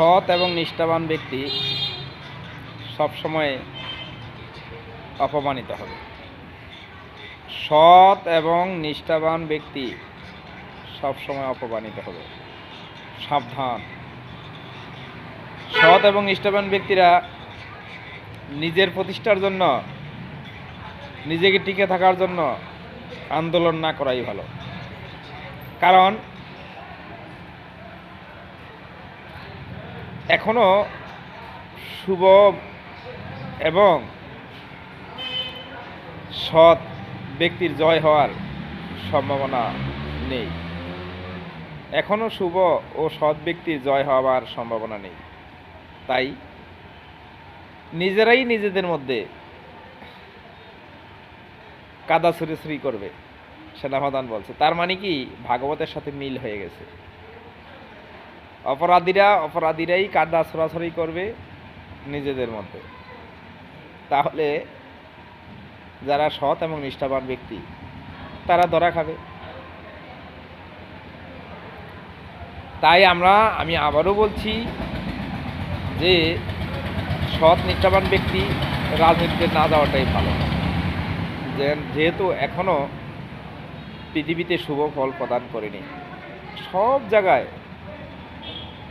সৎ এবং নিষ্ঠাবান ব্যক্তি সবসময় অপমানিত হবে। সৎ এবং নিষ্ঠাবান ব্যক্তি সবসময় অপমানিত হবে। সাবধান। সৎ এবং নিষ্ঠাবান ব্যক্তিরা নিজের প্রতিষ্ঠার জন্য, নিজেকে টিকে থাকার জন্য আন্দোলন না করাই ভালো। কারণ এখনও শুভ এবং সৎ ব্যক্তির জয় হওয়ার সম্ভাবনা নেই। এখনও শুভ ও সৎ ব্যক্তির জয় হওয়ার সম্ভাবনা নেই। তাই নিজেরাই নিজেদের মধ্যে কাদা ছুরি করবে, সেনাপ্রধান বলছে। তার মানে কি? ভাগবতের সাথে মিল হয়ে গেছে। অপরাধীরা অপরাধীরাই কাদা ছড়াছড়ি করবে নিজেদের মধ্যে। তাহলে যারা সৎ এবং নিষ্ঠাবান ব্যক্তি, তারা ধরা খাবে। তাই আমরা, আমি আবারও বলছি যে সৎ, নিষ্ঠাবান ব্যক্তি রাজনীতিতে না যাওয়াটাই ভালো। যেহেতু এখনও পৃথিবীতে শুভ ফল প্রদান করেনি, সব জায়গায়